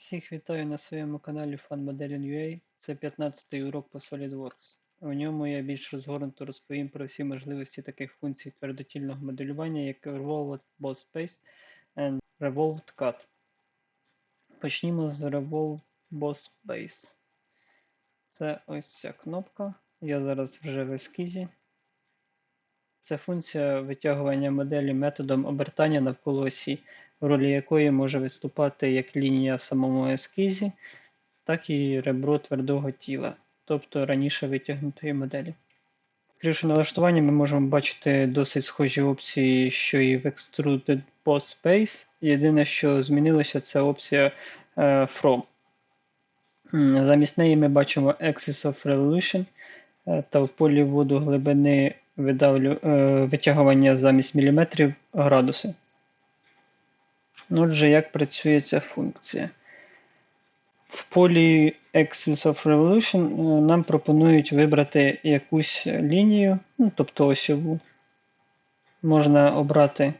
Всіх вітаю на своєму каналі FunModeling.ua. Це 15-й урок по SolidWorks. У ньому я більш розгорнуто розповім про всі можливості таких функцій твердотільного моделювання, як Revolved Boss Space and Revolved Cut. Почнімо з Revolved Boss Base. Це ось ця кнопка. Я зараз вже в ескізі. Це функція витягування моделі методом обертання навколо осі, ролі якої може виступати як лінія в самому ескізі, так і ребро твердого тіла, тобто раніше витягнутої моделі. Відкривши налаштування, ми можемо бачити досить схожі опції, що і в Extruded Boss Space. Єдине, що змінилося, це опція е, From. Замість неї ми бачимо Axis of Revolution е, та в полі вводу глибини видавлю, е, витягування замість міліметрів градуси. Отже, як працює ця функція? В полі Axis of Revolution е, нам пропонують вибрати якусь лінію, ну, тобто осьову. Можна обрати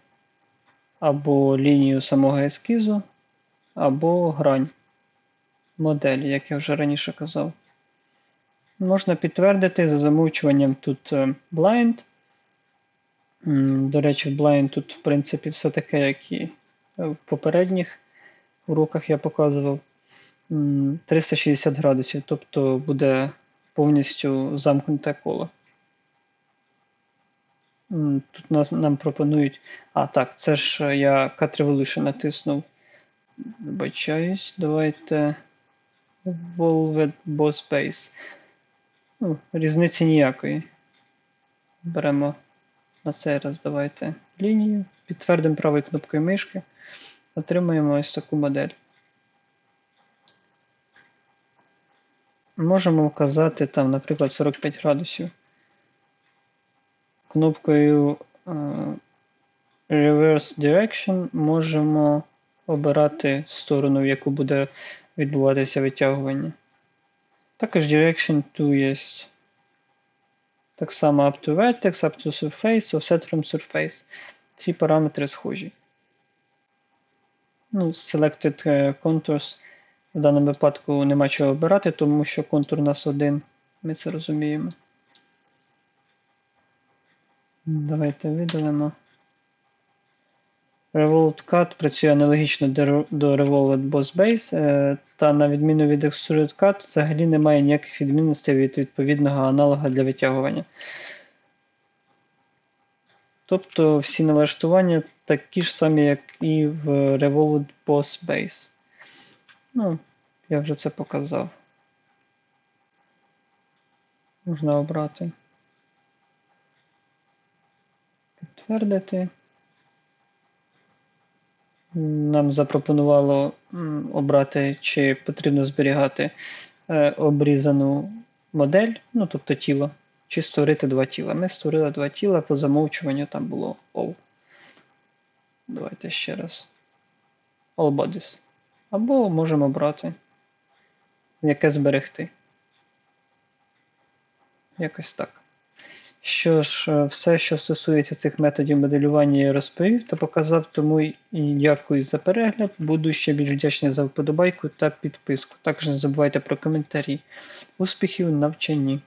або лінію самого ескізу, або грань моделі, як я вже раніше казав. Можна підтвердити за замовчуванням тут е, blind. До речі, в blind тут, в принципі, все таке, як і в попередніх уроках я показував. 360 градусів, тобто буде повністю замкнуте коло. Тут нас, нам пропонують. А, так, це ж я Cut Revolution натиснув. Вибачаюсь, давайте. Volved Boss Base. Ну, різниці ніякої. Беремо на цей раз давайте лінію, підтвердимо правою кнопкою мишки, отримуємо ось таку модель. Можемо вказати там, наприклад, 45 градусів. Кнопкою е, Reverse Direction можемо обирати сторону, в яку буде відбуватися витягування. Також Direction to є. Так само up to vertex, up to surface, offset from surface. Ці параметри схожі. Ну, Selected е, contours в даному випадку нема чого обирати, тому що контур у нас один. Ми це розуміємо. Давайте видалимо. Revolved Cut працює аналогічно до Revolved Boss Base, е, та на відміну від Extruded Cut, взагалі немає ніяких відмінностей від відповідного аналога для витягування. Тобто всі налаштування такі ж самі, як і в Revolved Boss Base. Ну, я вже це показав. Можна обрати. Підтвердити. Нам запропонувало обрати, чи потрібно зберігати е, обрізану модель, ну тобто тіло, чи створити два тіла. Ми створили два тіла, по замовчуванню там було all. Давайте ще раз. All bodies. Або можемо брати, яке зберегти. Якось так. Що ж, е, все, що стосується цих методів моделювання, я розповів та показав, тому і дякую за перегляд. Буду ще більш вдячний за вподобайку та підписку. Також не забувайте про коментарі. Успіхів в навчанні!